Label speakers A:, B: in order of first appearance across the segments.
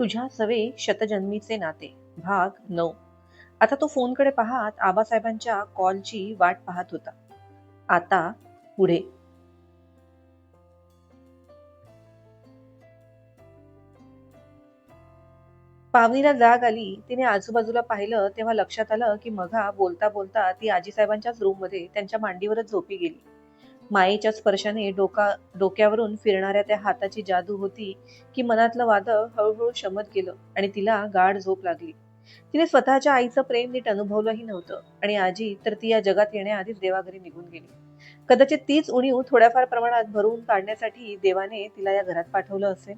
A: तुझ्या सवे शतजन्मीचे नाते. भाग नऊ. आता तो फोनकडे पाहत आबासाहेबांच्या कॉलची वाट पाहत होता. आता पुढे. पावनीला जाग आली. तिने आजूबाजूला पाहिलं तेव्हा लक्षात आलं की मघा बोलता बोलता ती आजीसाहेबांच्याच रूममध्ये त्यांच्या मांडीवरच झोपी गेली. मायेच्या स्पर्शाने डोका डोक्यावरून फिरणाऱ्या त्या हाताची जादू होती की मनातलं वादळ हळूहळू शमत गेलं आणि तिला गाढ झोप लागली. तिने स्वतःच्या आईचं प्रेम नीट अनुभवलंही नव्हतं आणि आजी तर ती या जगात येण्याआधीच देवाघरी निघून गेली. कदाचित तीच उणीव थोड्याफार प्रमाणात भरून काढण्यासाठी देवाने तिला या घरात पाठवलं असेल.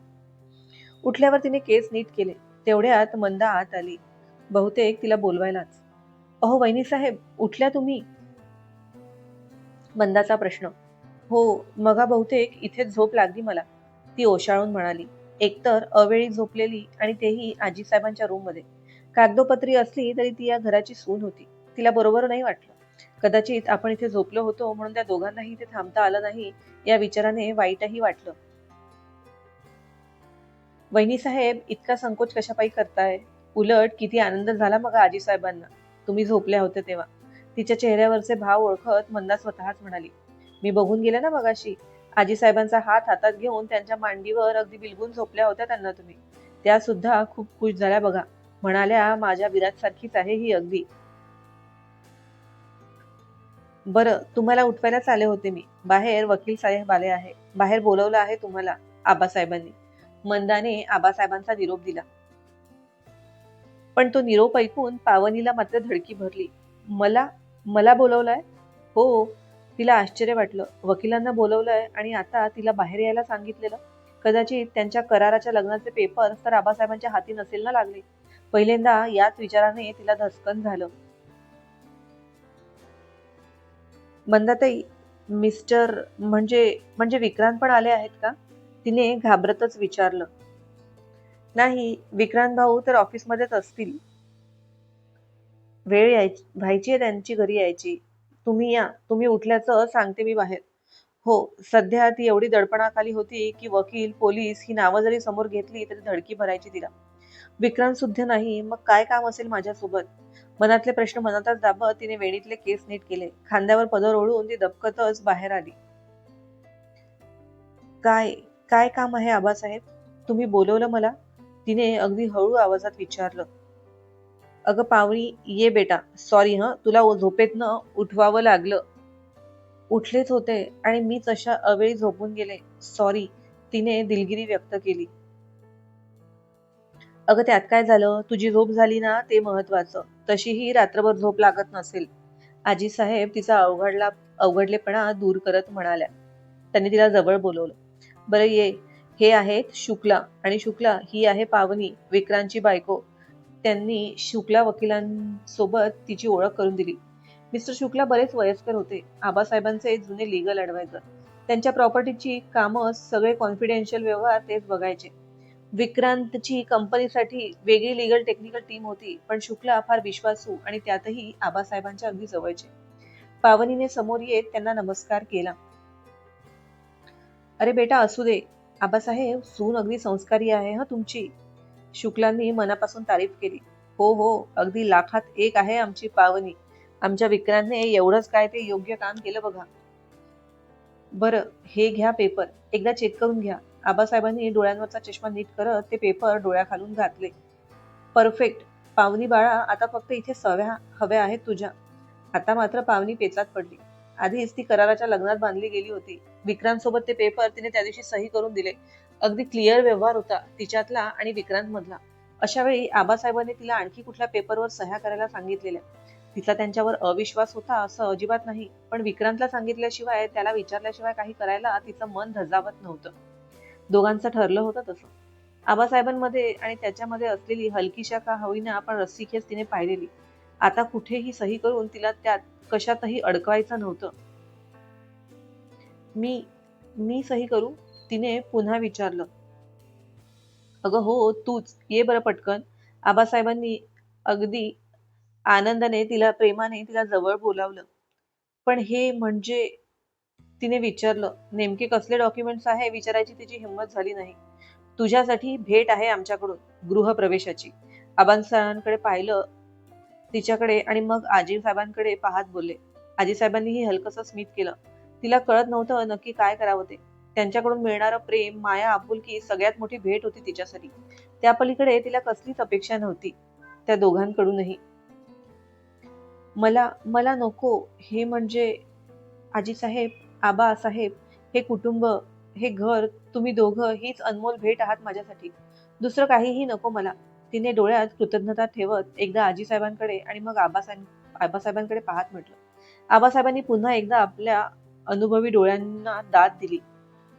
A: उठल्यावर तिने केस नीट केले. तेवढ्यात मंदा आत आली. बहुतेक तिला बोलवायलाच. अहो वहिनी साहेब उठल्या तुम्ही? मंदाचा प्रश्न. हो मगा बहुतेक इथेच झोप लागली मला. ती ओशाळून म्हणाली एकतर अवेळी झोपलेली आणि तेही आजीसाहेबांच्या रूममध्ये. कागदोपत्री असली तरी ती या घराची सून होती. तिला बरोबर नाही वाटलं. कदाचित आपण इथे झोपलो होतो म्हणून त्या दोघांनाही इथे थांबता आलं नाही या विचाराने वाईटही वाटलं. वहिनी साहेब इतका संकोच कशापायी करताय? उलट किती आनंद झाला मग आजी साहेबांना. तुम्ही झोपल्या होत्या तेव्हा. तिच्या चेहऱ्यावरचे भाव ओळखत मंदा स्वतःच म्हणाली मी बघून गेले ना मगाशी. आजी साहेबांचा हात हातात घेऊन त्यांच्या मांडीवर अगदी बिलगून झोपल्या होत्या त्यांना तुम्ही. त्या सुद्धा खूप खुश झाल्या बघा. म्हणाल्या माझ्या विराट सारखीच आहे ही अगदी. बरं तुम्हाला उठवायलाच आले होते मी. बाहेर वकील साहेब आले आहे. बाहेर बोलवलं आहे तुम्हाला आबासाहेबांनी. मंदाने आबासाहेबांचा निरोप दिला. पण तो निरोप ऐकून पावनीला मात्र धडकी भरली. मला मला बोलवलंय? हो तिला आश्चर्य वाटलं. वकिलांना बोलवलंय आणि आता तिला बाहेर यायला सांगितलेलं. कदाचित त्यांच्या कराराच्या लग्नाचे पेपर तर आबासाहेबांच्या हाती नसेल ना लागले. पहिल्यांदा याच विचाराने तिला धसकन झालं. मंदाताई मिस्टर म्हणजे म्हणजे विक्रांत पण आले आहेत का? तिने घाबरतच विचारलं. नाही विक्रांत भाऊ तर ऑफिसमध्येच असतील. वेळ यायची व्हायची आहे त्यांची घरी यायची. तुम्ही या तुम्ही उठल्याचं सांगते मी बाहेर. हो सध्या ती एवढी दडपणाखाली होती की वकील पोलीस ही नावं जरी समोर घेतली तरी धडकी भरायची तिला. विक्रांत सुद्धा नाही मग काय काम असेल माझ्यासोबत? मनातले प्रश्न मनातच दाबत तिने वेणीतले केस नीट केले. खांद्यावर पदर ओढून ती दबकतच बाहेर आली. काय काय काम आहे आबासाहेब? तुम्ही बोलवलं मला? तिने अगदी हळू आवाजात विचारलं. अगं पावणी ये बेटा. सॉरी हं. तुला झोपेतनं उठवावं लागलं. उठलेच होते आणि मीच अशा अवेळी झोपून गेले. सॉरी तिने दिलगिरी व्यक्त केली. अगं त्यात काय झालं? तुझी झोप झाली ना? ते महत्वाचं. तशीही रात्रभर झोप लागत नसेल. आजी साहेब तिचा अवघडला अवघडलेपणा दूर करत म्हणाल्या. त्यांनी तिला जवळ बोलवलं. बरं ये. हे आहेत शुक्ला. आणि शुक्ला ही आहे पावनी विक्रांतची बायको. त्यांनी शुक्ला वकिलांसोबत तिची ओळख करून दिली. मिस्टर शुक्ला बरेच वयस्कर होते. आबासाहेबांचे जुने लिगल ॲडवायझर त्यांच्या प्रॉपर्टीची कामं सगळे कॉन्फिडेन्शियल व्यवहार तेच बघायचे. विक्रांतची कंपनीसाठी वेगळी लिगल टेक्निकल टीम होती पण शुक्ला फार विश्वासू आणि त्यातही आबासाहेबांच्या अगदी जवळचे. पावनीने समोर येत त्यांना नमस्कार केला. अरे बेटा असू दे. आबासाहेब सून अगदी संस्कारी आहे हा तुमची? शुक्लांनी मनापासून तारीफ केली. हो हो अगदी लाखात एक आहे आमची पावनी. आमच्या विक्रांतने एवढंच काय ते योग्य काम केलं बघा. बरं हे घ्या पेपर. एकदा चेक करून घ्या. आबासाहेबांनी डोळ्यांवरचा चष्मा नीट करत ते पेपर डोळ्याखालून घातले. परफेक्ट. पावनी बाळा आता फक्त इथे सव्या हव्या आहेत तुझ्या. आता मात्र पावनी पेचात पडली. आधीच ती कराराच्या लग्नात बांधली गेली होती. विक्रांत सोबत ते पेपर तिने त्या दिवशी सही करून दिले. अगदी क्लिअर व्यवहार होता तिच्यातला आणि विक्रांत मधला अशा वेळी आबासाहेबांनी तिला आणखी कुठल्या पेपरवर सह्या करायला सांगितलेल्या? तिचा त्यांच्यावर अविश्वास होता असं अजिबात नाही पण विक्रांतला सांगितल्याशिवाय त्याला विचारल्याशिवाय काही करायला तिचं मन धजावत नव्हतं. दोघांचं ठरलं होतं तसं. आबासाहेबांमध्ये आणि त्याच्यामध्ये असलेली हलकीशा का हवीना आपण रस्सीखेच तिने पाहिलेली. आता कुठेही सही करून तिला त्यात कशातही अडकवायचं नव्हतं. मी मी सही करू? तिने पुन्हा विचारलं अगं हो तूच. ये बरं पटकन. आबासाहेबांनी अगदी आनंदाने तिला प्रेमाने तिला जवळ बोलावलं. पण हे म्हणजे तिने विचारलं नेमके कसले डॉक्युमेंट्स आहे? विचारायची तिची हिंमत झाली नाही. तुझ्यासाठी भेट आहे आमच्याकडून गृहप्रवेशाची. आबांसाहेबांकडे पाहिलं तिच्याकडे आणि मग आजी साहेबांकडे पाहत बोलले. आजी साहेबांनीही हलकसं स्मित केलं. तिला कळत नव्हतं नक्की काय करावं ते. त्यांच्याकडून मिळणारं प्रेम माया आपुलकी सगळ्यात मोठी भेट होती तिच्यासाठी. त्या पलीकडे तिला कसलीच अपेक्षा नव्हती त्या दोघांकडूनही. मला मला नको हे म्हणजे आजी साहेब आबा साहेब हे कुटुंब हे घर तुम्ही दोघं हीच अनमोल भेट आहात माझ्यासाठी. दुसरं काहीही नको मला. तिने डोळ्यात कृतज्ञता ठेवत एकदा आजी साहेबांकडे आणि मग आबासाहेब आबासाहेबांकडे पाहत म्हटलं. आबासाहेबांनी पुन्हा एकदा आपल्या अनुभवी डोळ्यांना दाद दिली.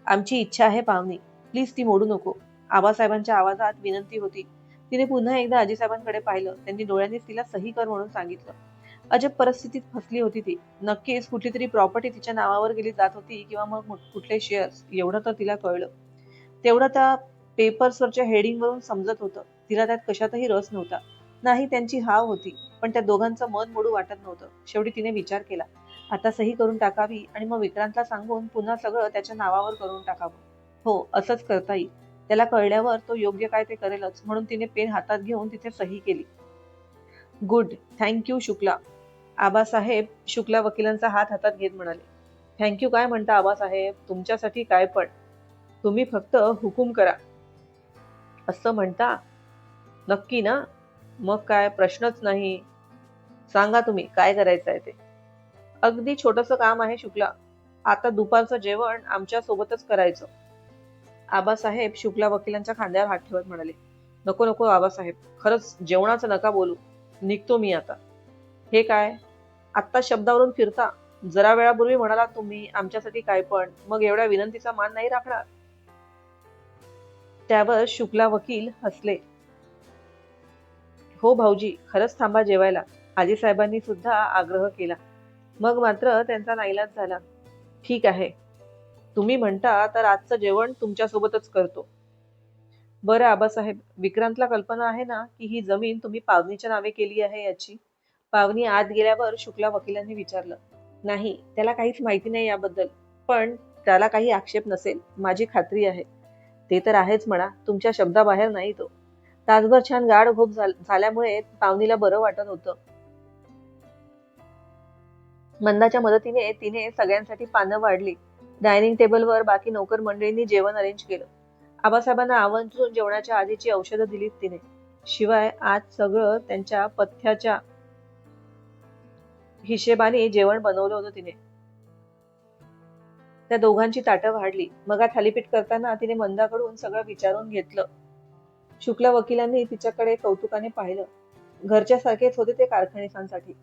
A: आमची इच्छा आहे पाहुणे. प्लीज ती मोडू नको. आबासाहेबांच्या आवाजात विनंती होती. तिने पुन्हा एकदा आजीसाहेबांकडे पाहिलं. त्यांनी डोळ्यांनीच तिला सही कर म्हणून सांगितलं. अजब परिस्थितीत फसली होती ती. नक्कीच कुठली तरी प्रॉपर्टी तिच्या नावावर गेली जात होती किंवा मग मग कुठले शेअर्स एवढं तर तिला कळलं. तेवढं त्या पेपर्सवरच्या हेडिंगवरून समजत होतं. तिला त्यात कशातही रस नव्हता. नाही त्यांची हाव होती. पण त्या दोघांचं मन मोडू वाटत नव्हतं. शेवटी तिने विचार केला. आता सही करून टाकावी आणि मग विक्रांतला सांगून पुन्हा सगळं त्याच्या नावावर करून टाकावं. हो असंच करता येईल. त्याला कळल्यावर तो योग्य काय ते करेलच म्हणून तिने पेन हातात घेऊन तिथे सही केली. Good thank you Shukla. Abasaheb Shukla वकिलांचा हात हातात घेत म्हणाले. थँक्यू काय म्हणता आबासाहेब? तुमच्यासाठी काय पण. तुम्ही फक्त हुकूम करा. असं म्हणता? नक्की ना? मग काय? प्रश्नच नाही. सांगा तुम्ही काय करायचं आहे ते? अगदी छोटस काम आहे शुक्ला. आता दुपारचं जेवण आमच्या सोबतच करायचं. आबासाहेब शुक्ला वकिलांच्या खांद्यावर हात ठेवत म्हणाले नको नको आबासाहेब खरंच जेवणाचं नका बोलू. निघतो मी आता. हे काय? आत्ता शब्दावरून फिरता? जरा वेळापूर्वी म्हणाला तुम्ही आमच्यासाठी काय पण मग एवढ्या विनंतीचा मान नाही राखणार? त्यावर शुक्ला वकील हसले. हो भाऊजी खरंच थांबा जेवायला. आजी साहेबांनी सुद्धा आग्रह केला. मग मात्र त्यांचा नाईलाज झाला. ठीक आहे. तुम्ही म्हणता तर आजचं जेवण तुमच्यासोबतच करतो. बरं आबासाहेब विक्रांतला कल्पना आहे ना की ही जमीन तुम्ही पावनीच्या नावे केली आहे याची? पावनी आत गेल्यावर शुक्ला वकिलांनी विचारलं नाही त्याला काहीच माहिती नाही याबद्दल पण त्याला काही आक्षेप नसेल माझी खात्री आहे. ते तर आहेच म्हणा तुमच्या शब्दाबाहेर नाही तो. तासभर छान गाढ झोप झाल्यामुळे पावनीला बरं वाटत होतं. मंदाच्या मदतीने तिने सगळ्यांसाठी पानं वाढली. डायनिंग टेबलवर बाकी नोकर मंडळींनी जेवण अरेंज केलं. आबासाहेबांना आवर्जून जेवणाच्या आधीची औषधं दिलीत तिने. शिवाय आज सगळं त्यांच्या पथ्याच्या हिशेबाने जेवण बनवलं होतं तिने. त्या दोघांची ताटं वाढली. मग थालीपीठ करताना तिने मंदाकडून सगळं विचारून घेतलं. शुक्ला वकिलांनी तिच्याकडे कौतुकाने पाहिलं. घरच्यासारखेच होते ते कारखानिसांसाठी.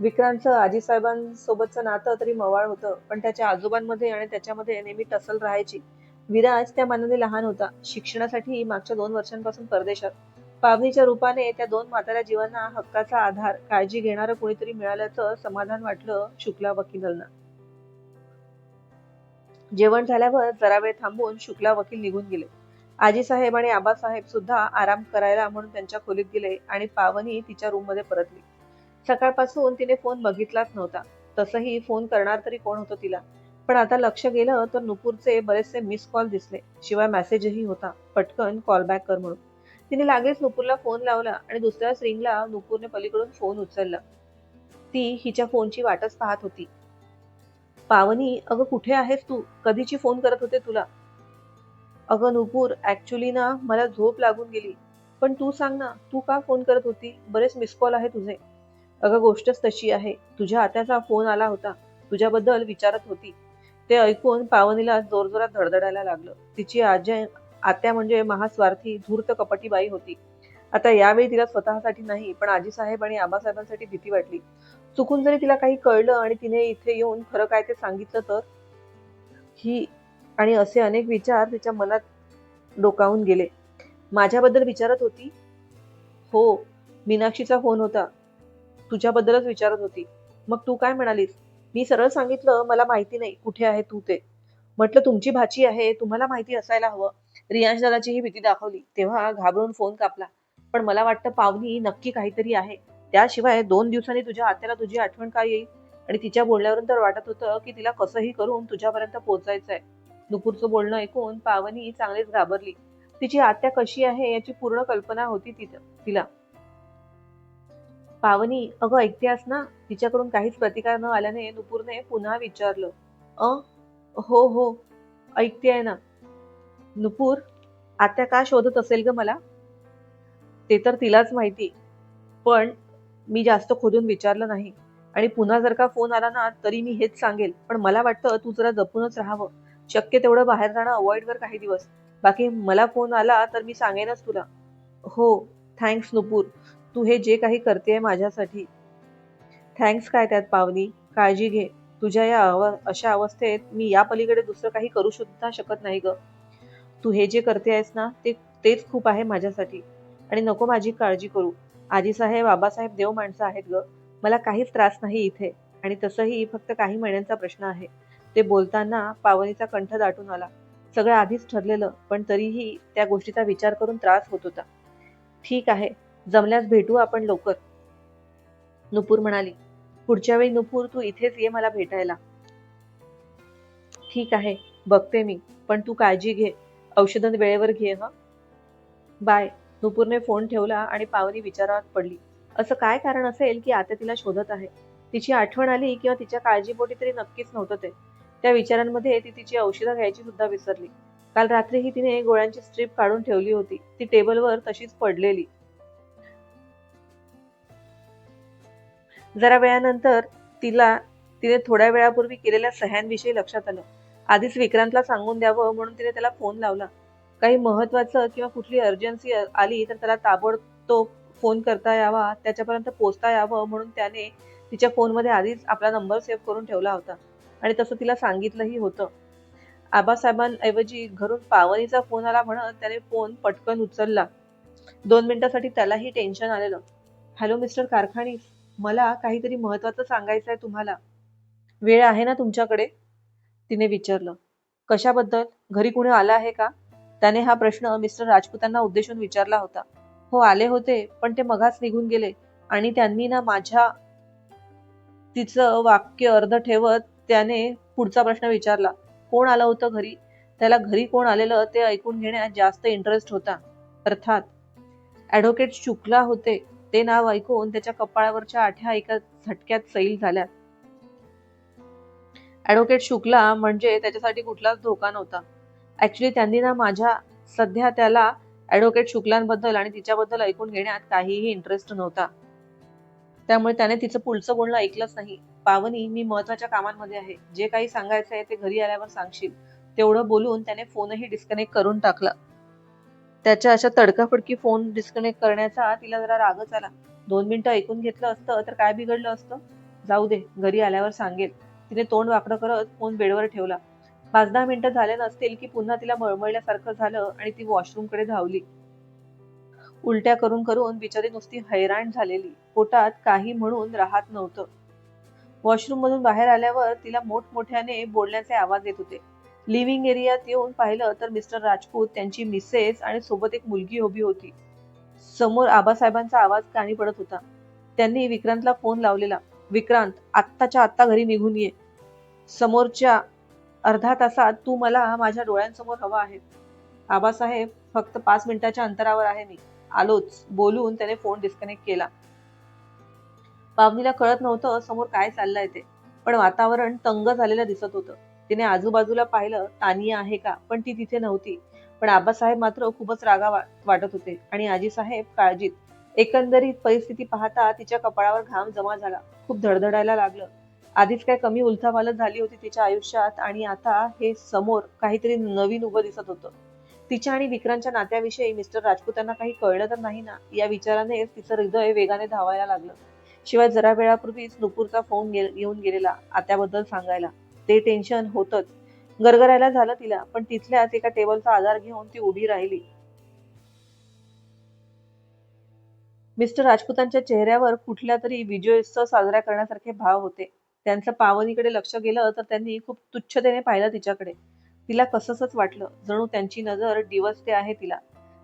A: विक्रांतचं आजीसाहेबांसोबतचं नातं तरी मवाळ होतं पण त्याच्या आजोबांमध्ये आणि त्याच्यामध्ये नेहमी टसल राहायची. विराज त्या मानाने लहान होता. शिक्षणासाठी मागच्या दोन वर्षांपासून परदेशात. पावनीच्या रूपाने त्या दोन म्हाताऱ्या जीवांना हक्काचा आधार काळजी घेणारं कोणीतरी मिळाल्याचं समाधान वाटलं शुक्ला वकिलांना. जेवण झाल्यावर जरा वेळ थांबून शुक्ला वकील निघून गेले. आजीसाहेब आणि आबासाहेब सुद्धा आराम करायला म्हणून त्यांच्या खोलीत गेले आणि पावनी तिच्या रूममध्ये परतली. सकाळपासून तिने फोन बघितलाच नव्हता. तसंही फोन करणार तरी कोण होतं तिला? पण आता लक्ष गेलं तर नुपूरचे बरेचसे मिस कॉल दिसले. शिवाय मेसेजही होता. पटकन कॉल बॅक कर म्हणून. तिने लागेच नुपूरला फोन लावला आणि दुसऱ्याच रिंगला नुपूरने पलीकडून फोन उचलला. ती हिच्या फोनची वाटच पाहत होती. पावनी अगं कुठे आहेस तू? कधीची फोन करत होते तुला? अगं नुपूर ऍक्च्युली ना मला झोप लागून गेली. पण तू सांग ना तू का फोन करत होती? बरेच मिस कॉल आहे तुझे. अगं गोष्टच तशी आहे. तुझ्या आत्याचा फोन आला होता. तुझ्याबद्दल विचारत होती. ते ऐकून पावनीला जोरजोरात धडधडायला लागलं. तिची आज्या आत्या म्हणजे महास्वार्थी धूर्त कपटी बाई होती. आता यावेळी तिला स्वतःसाठी नाही पण आजीसाहेब आणि आबासाहेबांसाठी भीती वाटली. चुकून जरी तिला काही कळलं आणि तिने इथे येऊन खरं काय ते सांगितलं तर? ही आणि असे अनेक विचार तिच्या मनात डोकावून गेले. माझ्याबद्दल विचारत होती? हो मीनाक्षीचा फोन होता. तुझ्याबद्दलच विचारत होती. मग तू काय म्हणालीस? मी सरळ सांगितलं मला माहिती नाही कुठे आहे तू ते. म्हटलं तुमची भाची आहे तुम्हाला माहिती असायला हवं. रियांश दादाची ही भीती दाखवली. तेव्हा घाबरून फोन कापला. पण मला वाटतं पावनी नक्की काहीतरी आहे. त्याशिवाय दोन दिवसांनी तुझ्या आत्याला तुझी आठवण काय येईल? आणि तिच्या बोलण्यावरून तर वाटत होतं की तिला कसंही करून तुझ्यापर्यंत पोहोचायचं आहे नुपूरचं बोलणं ऐकून पावनी चांगलीच घाबरली. तिची आत्या कशी आहे याची पूर्ण कल्पना होती तिथं तिला. पावनी अगं ऐकतेस ना? तिच्याकडून काहीच प्रतिकार न आल्याने नुपूरने पुन्हा विचारलं. अ? हो हो. ऐकते आहे ना. नुपूर आत्या का शोधत असेल ग मला? ते तर तिलाच माहिती. पण मी जास्त खोदून विचारलं नाही. आणि पुन्हा जर का फोन आला ना तरी मी हेच सांगेल. पण मला वाटतं तू जरा जपूनच राहावं. शक्य तेवढं बाहेर जाणं अवॉइड कर काही दिवस. बाकी मला फोन आला तर मी सांगेनच तुला. हो. थँक्स नुपूर. तू हे जे काही करते माझ्यासाठी. थँक्स काय त्यात पावनी? काळजी घे. तुझ्या या अव अशा अवस्थेत मी या पलीकडे दुसरं काही करू सुद्धा शकत नाही ग. तू हे जे करते आहेस ना ते तेच खूप आहे माझ्यासाठी. आणि नको माझी काळजी करू. आजीसाहेब बाबासाहेब देव माणसं आहेत ग. मला काहीच त्रास नाही इथे. आणि तसंही फक्त काही महिन्यांचा प्रश्न आहे. ते बोलताना पावनीचा कंठ दाटून आला. सगळं आधीच ठरलेलं पण तरीही त्या गोष्टीचा विचार करून त्रास होत होता. ठीक आहे. जमल्यास भेटू आपण लवकर. नुपूर म्हणाली पुढच्या वेळी नुपूर तू इथेच ये मला भेटायला. ठीक आहे बघते मी पण तू काळजी घे. औषधं वेळेवर घे हा. बाय. नुपूरने फोन ठेवला आणि पावनी विचारात पडली. असं काय कारण असेल की आता तिला शोधत आहे? तिची आठवण आली किंवा तिच्या काळजीपोटी तरी नक्कीच नव्हतं ते. त्या विचारांमध्ये ती तिची औषधं घ्यायची सुद्धा विसरली. काल रात्रीही तिने गोळ्यांची स्ट्रीप काढून ठेवली होती. ती टेबलवर तशीच पडलेली. जरा वेळानंतर तिला तिने थोड्या वेळापूर्वी केलेल्या सह्यांविषयी लक्षात आलं. आधीच विक्रांतला सांगून द्यावं म्हणून तिने त्याला फोन लावला. काही महत्वाचं किंवा कुठली अर्जन्सी आली तर त्याला ताबडतोब फोन करता यावा त्याच्यापर्यंत पोचता यावं म्हणून त्याने तिच्या फोनमध्ये आधीच आपला नंबर सेव्ह करून ठेवला होता. आणि तसं तिला सांगितलंही होतं. आबासाहेबांऐवजी घरून पावनीचा फोन आला म्हणत त्याने फोन पटकन उचलला. दोन मिनिटासाठी त्यालाही टेन्शन आलेलं. हॅलो मिस्टर कारखानी मला काहीतरी महत्वाचं सांगायचं आहे तुम्हाला. वेळ आहे ना तुमच्याकडे? तिने विचारलं. कशाबद्दल? घरी कुणी आलं आहे का? त्याने हा प्रश्न मिस्टर राजपूतांना उद्देशून विचारला होता. हो आले होते पण ते मघास निघून गेले आणि त्यांनी ना माझ्या तिचं वाक्य अर्ध ठेवत त्याने पुढचा प्रश्न विचारला. कोण आलं होतं घरी? त्याला घरी कोण आलेलं ते ऐकून घेण्यात जास्त इंटरेस्ट होता. अर्थात ॲडव्होकेट शुक्ला होते. ते नाव ऐकून त्याच्या कपाळावरच्या आठ्या एका झटक्यात सैल झाल्या. ऍडव्होकेट शुक्ला म्हणजे त्याच्यासाठी कुठलाच धोका नव्हता. ऍक्च्युली त्यांनी ना माझ्या सध्या त्याला ऍडव्होकेट शुक्लांबद्दल आणि तिच्याबद्दल ऐकून घेण्यात काहीही इंटरेस्ट नव्हता. त्यामुळे त्याने तिचं पुढचं बोलणं ऐकलंच नाही. पावनी मी महत्त्वाच्या कामांमध्ये आहे. जे काही सांगायचं आहे ते घरी आल्यावर सांगशील. तेवढं बोलून त्याने फोनही डिस्कनेक्ट करून टाकला. त्याच्या अशा तडकाफडकी फोन डिस्कनेक्ट करण्याचा तिला जरा रागच आला. दोन मिनिटं ऐकून घेतलं असतं तर काय बिघडलं असतं? जाऊ दे घरी आल्यावर सांगेल. तिने तोंड वाकडं करत फोन बेडवर ठेवला. पाच दहा मिनिटं झाले नसतील की पुन्हा तिला मळमळल्यासारखं झालं आणि ती वॉशरूमकडे धावली. उलट्या करून करून बिचारी नुसती हैराण झालेली. पोटात काही म्हणून राहत नव्हतं. वॉशरूम मधून बाहेर आल्यावर तिला मोठमोठ्याने बोलण्याचे आवाज येत होते. लिव्हिंग एरियात येऊन पाहिलं तर मिस्टर राजपूत त्यांची मिसेस आणि सोबत एक मुलगी उभी होती. समोर आबासाहेबांचा आवाज कानी पडत होता. त्यांनी विक्रांतला फोन लावलेला. विक्रांत आत्ताच्या आत्ता घरी निघून ये. समोरच्या अर्धा तासात तू मला माझ्या डोळ्यांसमोर हवा आहे. आबासाहेब फक्त पाच मिनिटाच्या अंतरावर आहे मी. आलोच. बोलून त्याने फोन डिस्कनेक्ट केला. पावनीला कळत नव्हतं समोर काय चाललंय ते. पण वातावरण तंग झालेलं दिसत होतं. तिने आजूबाजूला पाहिलं तानिया आहे का? पण ती तिथे नव्हती. पण आबासाहेब मात्र खूपच रागा वाटत होते. आणि आजीसाहेब काळजीत. एकंदरीत परिस्थिती पाहता तिच्या कपाळावर घाम जमा झाला. खूप धडधडायला लागलं. आधीच काय कमी उलथापालथ झाली होती तिच्या आयुष्यात आणि आता हे समोर काहीतरी नवीन उभं दिसत होतं. तिच्या आणि विक्रांतच्या नात्याविषयी मिस्टर राजपूतांना काही कळलं तर नाही ना? या विचाराने तिचं हृदय वेगाने धावायला लागलं. शिवाय जरा वेळापूर्वीच नुपूरचा फोन येऊन गेलेला आत्याबद्दल सांगायला. ते टेन्शन होतच. गरगरायला झालं तिला पण तिथल्याच एका टेबलचा आधार घेऊन ती उभी राहिली. मिस्टर राजपूतांच्या चेहऱ्यावर कुठल्या तरी विजयोत्सव साजरा करण्यासारखे भाव होते. त्यांचं पावनीकडे लक्ष गेलं तर त्यांनी खूप तुच्छतेने पाहिलं तिच्याकडे. तिला कसंच वाटलं. जणू त्यांची नजर डिवसते आहे तिला.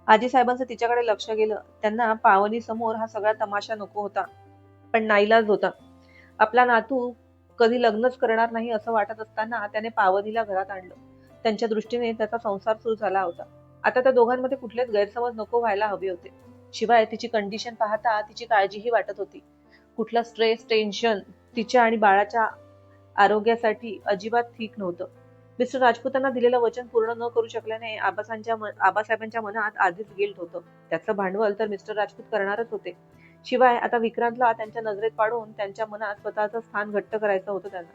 A: आजी साहेबांचं तिच्याकडे लक्ष गेलं. त्यांना पावनी समोर हा सगळा तमाशा नको होता. पण नाईलाज होता. आपला नातू कधी लग्नच करणार नाही असं वाटत असताना त्याने पावनीला घरात आणलं. त्यांच्या दृष्टीने त्याचा संसार सुरू झाला होता. आता त्या दोघांमध्ये कुठलेच गैरसमज नको व्हायला हवे होते. शिवाय तिची कंडिशन पाहता तिची काळजीही वाटत होती. कुठला स्ट्रेस टेन्शन तिच्या आणि बाळाच्या आरोग्यासाठी अजिबात ठीक नव्हतं. मिस्टर राजपूतांना दिलेलं वचन पूर्ण न करू शकल्याने आबासांच्या आबासाहेबांच्या मनात आधीच गिल्ट होतं. त्याचं भांडवल तर मिस्टर राजपूत करणारच होते. शिवाय आता विक्रांतला त्यांच्या नजरेत पाडून त्यांच्या मनात स्वतःचं स्थान घट्ट करायचं होतं त्यांना.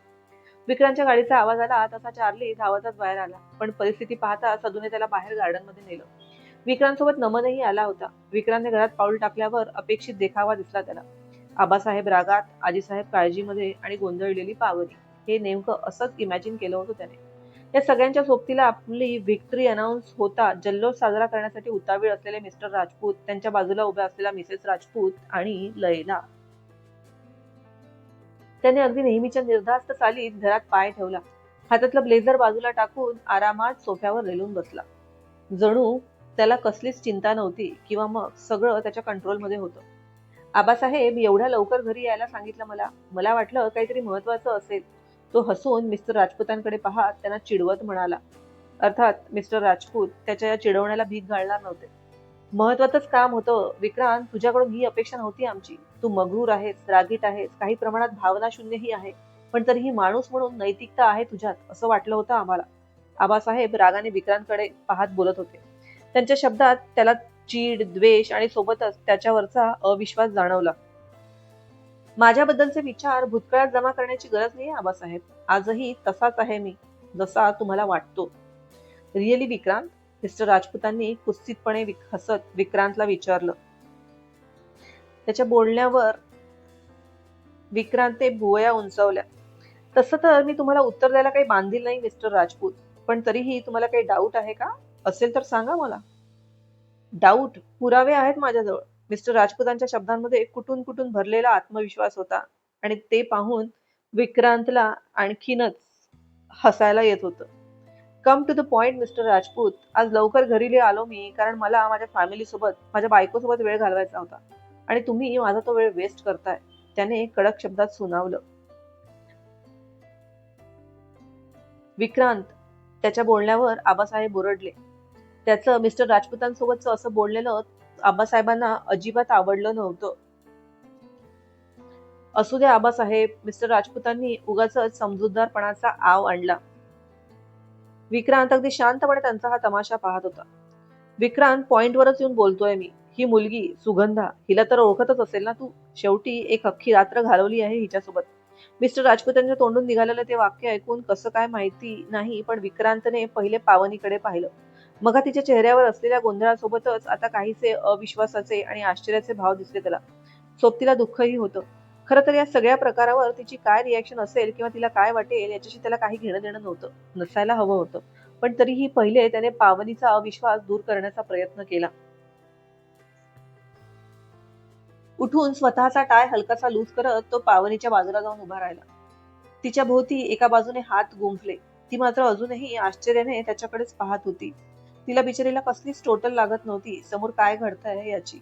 A: विक्रांतच्या गाडीचा आवाज आला तसा चार्ली धावतच बाहेर आला पण परिस्थिती पाहता सदूने त्याला बाहेर गार्डनमध्ये नेलं. विक्रांत सोबत नमनही आला होता. विक्रांतने घरात पाऊल टाकल्यावर अपेक्षित देखावा दिसला त्याला. आबासाहेब रागात आजीसाहेब काळजीमध्ये आणि गोंधळलेली पावली. हे नेमकं असंच इमॅजिन केलं होतं त्याने. या सगळ्यांच्या सोबतीला आपली विक्ट्री अनाऊन्स होता. जल्लोष साजरा करण्यासाठी उतावीळ असलेले मिस्टर राजपूत त्यांच्या बाजूला उभ्या असलेला मिसेस राजपूत आणि लयला त्याने अगदी नेहमीच्या निर्धास्त चालीत घरात पाय ठेवला. हातातलं ब्लेझर बाजूला टाकून आरामात सोफ्यावर रेलून बसला. जणू त्याला कसलीच चिंता नव्हती किंवा मग सगळं त्याच्या कंट्रोलमध्ये होतं. आबासाहेब एवढ्या लवकर घरी यायला सांगितलं मला. मला वाटलं काहीतरी महत्वाचं असेल. तो हसून मिस्टर राजपूतांकडे पाहत त्यांना चिडवत म्हणाला. अर्थात मिस्टर राजपूत त्याच्या या चिडवण्याला भीक घालणार नव्हते. महत्वाचंच काम होतं. विक्रांत तुझ्याकडून ही अपेक्षा नव्हती आमची. तू मगरूर आहेस रागीट आहेस काही प्रमाणात भावना शून्यही आहे. पण तरीही माणूस म्हणून नैतिकता आहे तुझ्यात असं वाटलं होतं आम्हाला. आबासाहेब रागाने विक्रांतकडे पाहत बोलत होते. त्यांच्या शब्दात त्याला चीड द्वेष आणि सोबतच त्याच्यावरचा अविश्वास जाणवला. माझ्याबद्दलचे विचार भूतकाळात जमा करण्याची गरज नाही आबासाहेब. आजही तसाच आहे मी जसा तुम्हाला वाटतो. रिअली विक्रांत मिस्टर राजपूतांनी कुस्तीतपणे हसत विक्रांतला विचारलं. त्याच्या बोलण्यावर विक्रांत ते भुवया उंचावल्या. तसं तर मी तुम्हाला उत्तर द्यायला काही बांधील नाही मिस्टर राजपूत. पण तरीही तुम्हाला काही डाऊट आहे का? असेल तर सांगा मला. डाऊट पुरावे आहेत माझ्याजवळ. मिस्टर राजपूतांच्या शब्दांमध्ये कुठून कुठून भरलेला आत्मविश्वास होता आणि ते पाहून विक्रांतला आणखीनच हसायला येत होतं. Come to the point mister Rajput. आज लवकर घरी आलो मी कारण मला माझ्या फॅमिली सोबत माझ्या बायकोसोबत वेळ घालवायचा होता. आणि तुम्ही माझा तो वेळ वेस्ट करताय. त्याने कडक शब्दात सुनावलं. विक्रांत त्याच्या बोलण्यावर आबासाहेब ओरडले. त्याचं मिस्टर राजपूतांसोबतचं असं बोललेलं आबासाहेबांना अजिबात आवडलं नव्हतं. असू दे आबासाहेब मिस्टर राजपूतांनी उगाच समजूतदारपणाचा आव आणला. विक्रांत अगदी शांतपणे त्यांचा हा तमाशा पाहत होता. विक्रांत पॉइंटवरच येऊन बोलतोय मी. ही मुलगी सुगंधा हिला तर ओळखतच असेल ना तू? शेवटी एक अख्खी रात्र घालवली आहे हिच्यासोबत. मिस्टर राजपूतांच्या तोंडून निघालेलं ते वाक्य ऐकून कसं काय माहिती नाही पण विक्रांतने पहिले पावनीकडे पाहिलं. मग तिच्या चेहऱ्यावर असलेल्या गोंधळासोबतच आता काहीसे अविश्वासाचे आणि आश्चर्याचे भाव दिसले त्याला. सोबतीला दुःखही होतं. खरं तर या सगळ्या प्रकारावर तिची काय रिॲक्शन असेल किंवा तिला काय वाटेल याच्याशी त्याला काही घेणं देणं नव्हतं. नसायला हवं होतं. पण तरीही पहिले त्याने पावनीचा अविश्वास दूर करण्याचा प्रयत्न केला. उठून स्वतःचा टाय हलकासा लूज करत तो पावनीच्या बाजूला जाऊन उभा राहिला. तिच्या भोवती एका बाजूने हात गुंफले. ती मात्र अजूनही आश्चर्याने त्याच्याकडेच पाहत होती. तिला बिचारीला कसलीच टोटल लागत नव्हती. समोर काय घडतंय याची.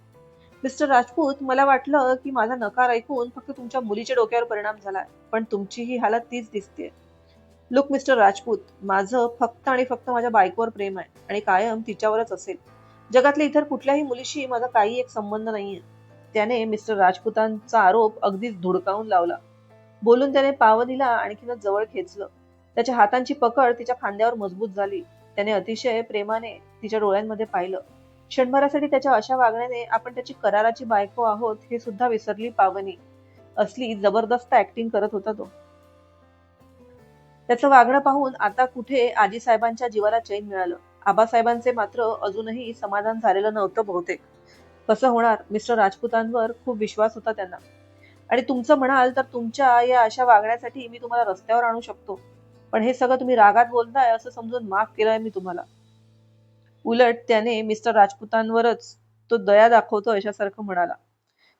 A: मिस्टर राजपूत मला वाटलं की माझा नकार ऐकून फक्त तुमच्या मुलीच्या डोक्यावर परिणाम झालाय. पण तुमची ही हालत तीच दिसते लुक मिस्टर राजपूत माझं फक्त आणि फक्त माझ्या बायकोवर प्रेम आहे आणि कायम तिच्यावरच असेल. जगातल्या इतर कुठल्याही मुलीशी माझा काही एक संबंध नाहीये. त्याने मिस्टर राजपूतांचा आरोप अगदीच धुडकावून लावला. बोलून त्याने पावनीला आणखीनच जवळ खेचलं. त्याच्या हातांची पकड तिच्या खांद्यावर मजबूत झाली. त्याने अतिशय प्रेमाने तिच्या डोळ्यांमध्ये पाहिलं. क्षणभरासाठी त्याच्या अशा वागण्याने आपण त्याची कराराची बायको आहोत हे सुद्धा विसरली पावनी. असली जबरदस्त ऍक्टिंग करत होता तो. त्याचं वागणं पाहून आता कुठे आजी साहेबांच्या जीवाला चैन मिळालं. आबासाहेबांचे मात्र अजूनही समाधान झालेलं नव्हतं बहुतेक. कसं होणार? मिस्टर राजपूतांवर खूप विश्वास होता त्यांना. आणि तुमचं म्हणाल तर तुमच्या या अशा वागण्यासाठी मी तुम्हाला रस्त्यावर आणू शकतो. पण हे सगळं तुम्ही रागात बोलताय असं समजून माफ केलंय मी तुम्हाला. उलट त्याने मिस्टर राजपुतांवरच तो दया दाखवतो अशासारखं म्हणाला.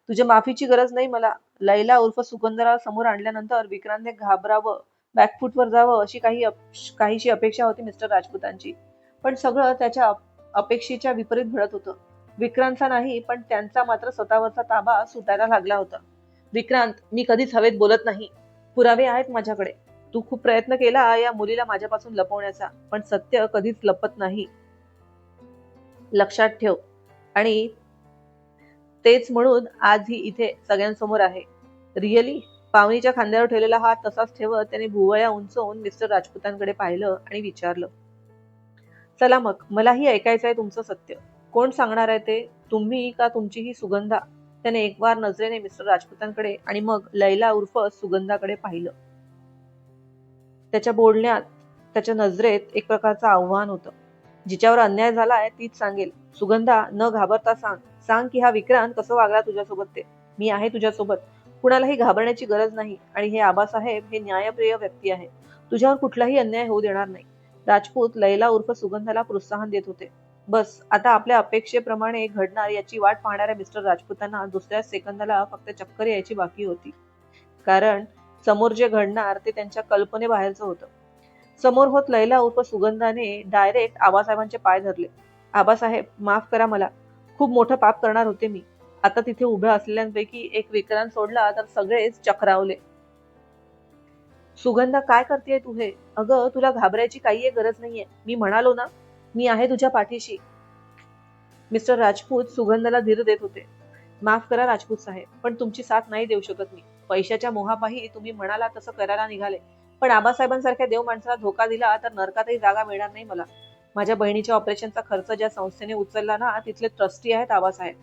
A: तुझ्या माफीची गरज नाही मला. लैला उर्फ सुगंधराव समोर आणल्यानंतर विक्रांतने घाबरावं बॅकफूटवर जावं अशी काही अप- काहीशी अपेक्षा होती मिस्टर राजपुतांची. पण सगळं त्याच्या अपेक्षेच्या विपरीत घडत होतं. विक्रांतचा नाही पण त्यांचा मात्र स्वतःवरचा ताबा सुटायला लागला होता. विक्रांत मी कधीच हवेत बोलत नाही. पुरावे आहेत माझ्याकडे. तू खूप प्रयत्न केला या मुलीला माझ्यापासून लपवण्याचा पण सत्य कधीच लपत नाही. लक्षात ठेव. आणि तेच म्हणून आज ही इथे सगळ्यांसमोर आहे. रिअली पावनीच्या खांद्यावर ठेवलेला हात तसाच ठेवत त्याने भुवया उंचवून मिस्टर राजपुतांकडे पाहिलं आणि विचारलं चला मग मलाही ऐकायचं आहे तुमचं सत्य. कोण सांगणार आहे ते? तुम्ही का तुमची ही सुगंधा? त्याने एक वार नजरेने मिस्टर राजपुतांकडे आणि मग लैला उर्फ सुगंधाकडे पाहिलं. त्याच्या बोलण्यात त्याच्या नजरेत एक प्रकारचं आव्हान होतं. जिच्यावर अन्याय झालाय तीच सांगेल. सुगंधा न घाबरता सांग. सांग की हा विक्रांत कसं वागला तुझ्यासोबत ते? मी आहे तुझ्यासोबत. कुणालाही घाबरण्याची गरज नाही. आणि हे आबासाहेब हे न्यायप्रिय व्यक्ती आहे तुझ्यावर कुठलाही अन्याय होऊ देणार नाही. राजपूत लैला उर्फ सुगंधाला प्रोत्साहन देत होते. बस आता आपल्या अपेक्षेप्रमाणे घडणार याची वाट पाहणाऱ्या मिस्टर राजपूतांना दुसऱ्या सेकंदाला फक्त चक्कर यायची बाकी होती. कारण समोर जे घडणार ते त्यांच्या कल्पनेबाहेरचं होतं. समोर होत लैला उर्फ सुगंधाने डायरेक्ट आबासाहेबांचे पाय धरले. आबासाहेब माफ करा मला. खूप मोठं पाप करणार होते मी. आता तिथे उभ्या असलेल्यांपैकी एक विक्रांत सोडला तर सगळेच चक्रावले सुगंधा काय करतेय तू हे? अगं तुला घाबरायची काही गरज नाहीये. मी म्हणालो ना मी आहे तुझ्या पाठीशी. मिस्टर राजपूत सुगंधाला धीर देत होते. माफ करा राजपूत साहेब पण तुमची साथ नाही देऊ शकत मी. पैशाच्या मोहापाही तुम्ही म्हणाला तसं करायला निघाले. पण आबासाहेबांसारख्या देव माणसाला धोका दिला तर नरकातही जागा मिळणार नाही मला. माझ्या बहिणीच्या ऑपरेशनचा खर्च ज्या संस्थेने उचलला ना तिथले ट्रस्टी आहेत आबासाहेब.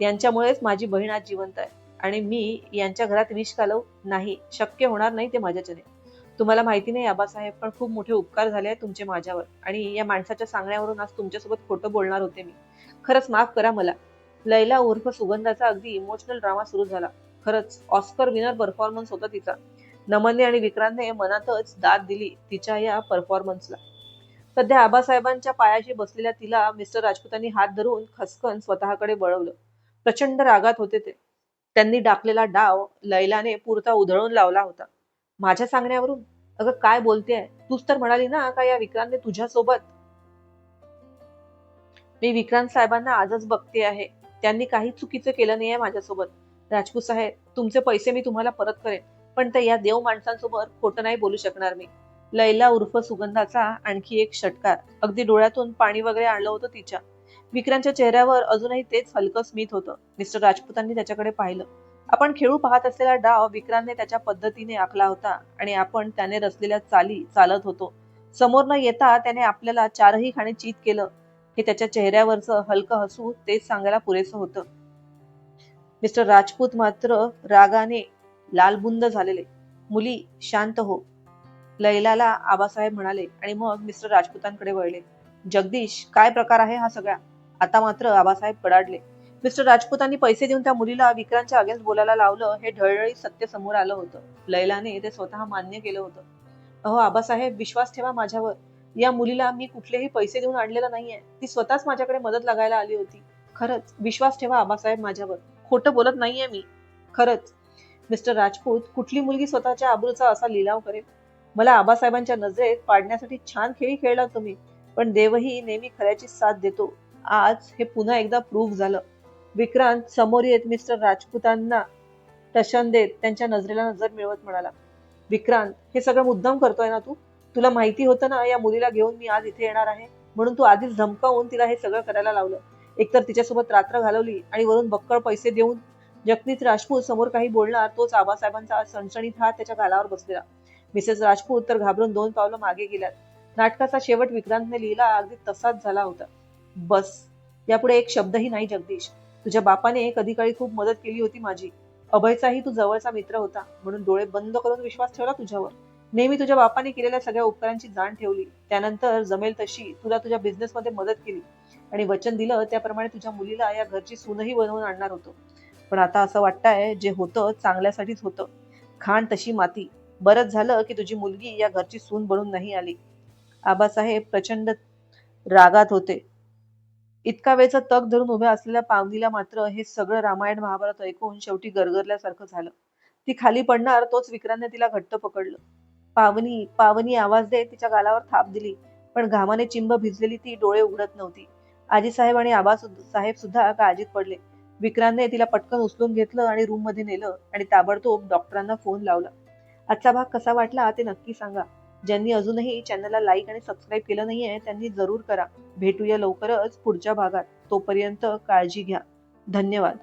A: त्यांच्यामुळेच माझी बहीण आज जिवंत आहे. आणि मी यांच्या घरात विष घालव नाही शक्य होणार नाही ते माझ्याच्याने. तुम्हाला माहिती नाही आबासाहेब पण खूप मोठे उपकार झाले आहेत तुमचे माझ्यावर. आणि या माणसाच्या सांगण्यावरून आज तुमच्यासोबत खोटं बोलणार होते मी. खरंच माफ करा मला. लैला उर्फ सुगंधाचा अगदी इमोशनल ड्रामा सुरू झाला. खरंच ऑस्कर विनर परफॉर्मन्स होता तिचा. नमनने आणि विक्रांतने मनातच दाद दिली तिच्या या परफॉर्मन्सला सध्या आबासाहेबांच्या पायाशी बसलेल्या तिला मिस्टर राजपूतांनी हात धरून खसकन स्वतःकडे वळवलं प्रचंड रागात होते ते. त्यांनी डाकलेला डाव लैलाने पुरता उधळून लावला होता. माझ्या सांगण्यावरून? अगं काय बोलतेय? तूच तर म्हणाली ना का या विक्रांतने तुझ्यासोबत? मी विक्रांत साहेबांना आजच बघते आहे. त्यांनी काही चुकीचं केलं नाहीये माझ्यासोबत. राजपूत साहेब तुमचे पैसे मी तुम्हाला परत करेन. पण त्या या देव माणसांसोबत खोटं नाही बोलू शकणार मी. लैला उर्फ सुगंधाचा आणखी एक षटकार. अगदी डोळ्यातून पाणी वगैरे आणलं होतं तिच्या. विक्रांतच्या चेहऱ्यावर अजूनही तेच हलकं स्मित होतं. मिस्टर राजपूतांनी त्याच्याकडे पाहिलं. आपण खेळू पाहत असलेला डाव विक्रांतने त्याच्या पद्धतीने आखला होता आणि आपण त्याने रचलेल्या चाली चालत होतो. समोर न येता त्याने आपल्याला चारही खाणे चित केलं. हे त्याच्या चेहऱ्यावरचं हलकं हसू तेच सांगायला पुरेसं होतं. मिस्टर राजपूत मात्र रागाने लालबुंद झालेले. मुली शांत हो. लैलाला आबासाहेब म्हणाले आणि मग मिस्टर राजपूतांकडे वळले. जगदीश काय प्रकार आहे हा सगळा? आता मात्र आबासाहेब कडाडले मिस्टर राजपूतांनी पैसे देऊन त्या मुलीला विक्रांतच्या अगेन्स्ट बोलायला लावलं हे ढळढळी सत्य समोर आलं होतं. लैलाने ते स्वतः मान्य केलं होतं. अहो आबासाहेब विश्वास ठेवा माझ्यावर. या मुलीला मी कुठलेही पैसे देऊन आणलेलं नाहीये. ती स्वतःच माझ्याकडे मदत लागायला आली होती. खरंच विश्वास ठेवा आबासाहेब माझ्यावर. खोटं बोलत नाहीये मी. खरंच. मिस्टर राजपूत कुठली मुलगी स्वतःच्या आबरूचा असा लिलाव करेल? मला आबासाहेबांच्या नजरेत पाडण्यासाठी छान खेळी खेळला तुम्ही पण देवही नेहमी खऱ्याची साथ देतो. आज हे पुन्हा एकदा प्रूव्ह झालं. विक्रांत समोर येत मिस्टर राजपूतांना टशन देत त्यांच्या नजरेला नजर मिळवत म्हणाला विक्रांत हे सगळं मुद्दाम करतोय ना तू? तुला माहिती होतं ना या मुलीला घेऊन मी आज इथे येणार आहे? म्हणून तू आधीच धमकावून तिला हे सगळं करायला लावलं. एकतर तिच्यासोबत रात्र घालवली आणि वरून बक्कळ पैसे देऊन जगदीत राजपूत समोर काही बोलणार तोच आबासाहेबांचा सणसणीत हात त्याच्या गालावर बसलेला. मिसेस राजपूत तर घाबरून दोन पावलं मागे गेल्यात. नाटकाचा शेवट विक्रांतने लिहिला अगदी तसाच झाला होता. बस यापुढे एक शब्दही नाही जगदीश. तुझ्या बापाने कधी काळी खूप मदत केली होती माझी. अभयचाही तू जवळचा मित्र होता म्हणून डोळे बंद करून विश्वास ठेवला तुझ्यावर. नेहमी तुझ्या बापाने केलेल्या सगळ्या उपकारांची जाण ठेवली. त्यानंतर जमेल तशी तुला तुझ्या बिझनेसमध्ये मदत केली. आणि वचन दिलं त्याप्रमाणे तुझ्या मुलीला या घरची सूनही बनवून आणणार होतो. पण आता असं वाटतंय जे होतं चांगल्यासाठीच होतं. खाण तशी माती. बरंच झालं की तुझी मुलगी या घरची सून बनून नाही आली. आबासाहेब प्रचंड रागात होते. इतका वेळचा तग धरून उभ्या असलेल्या पावनीला मात्र हे सगळं रामायण महाभारत ऐकून शेवटी गरगरल्यासारखं झालं. ती खाली पडणार तोच विक्रांतने तिला घट्ट पकडलं. पावनी पावनी आवाज देत तिच्या गालावर थाप दिली. पण घामाने चिंब भिजलेली ती डोळे उघडत नव्हती. आजी साहेब आणि आबा साहेब सुद्धा काळजीत पडले. विक्रांतने तिला पटकन उचलून घेतलं आणि रूममध्ये नेलं आणि ताबडतोब डॉक्टरांना फोन लावला. आजचा भाग कसा वाटला ते नक्की सांगा. ज्यांनी अजूनही चॅनलला लाईक आणि सबस्क्राईब केलं नाहीये त्यांनी जरूर करा. भेटूया लवकरच पुढच्या भागात. तोपर्यंत काळजी घ्या. धन्यवाद.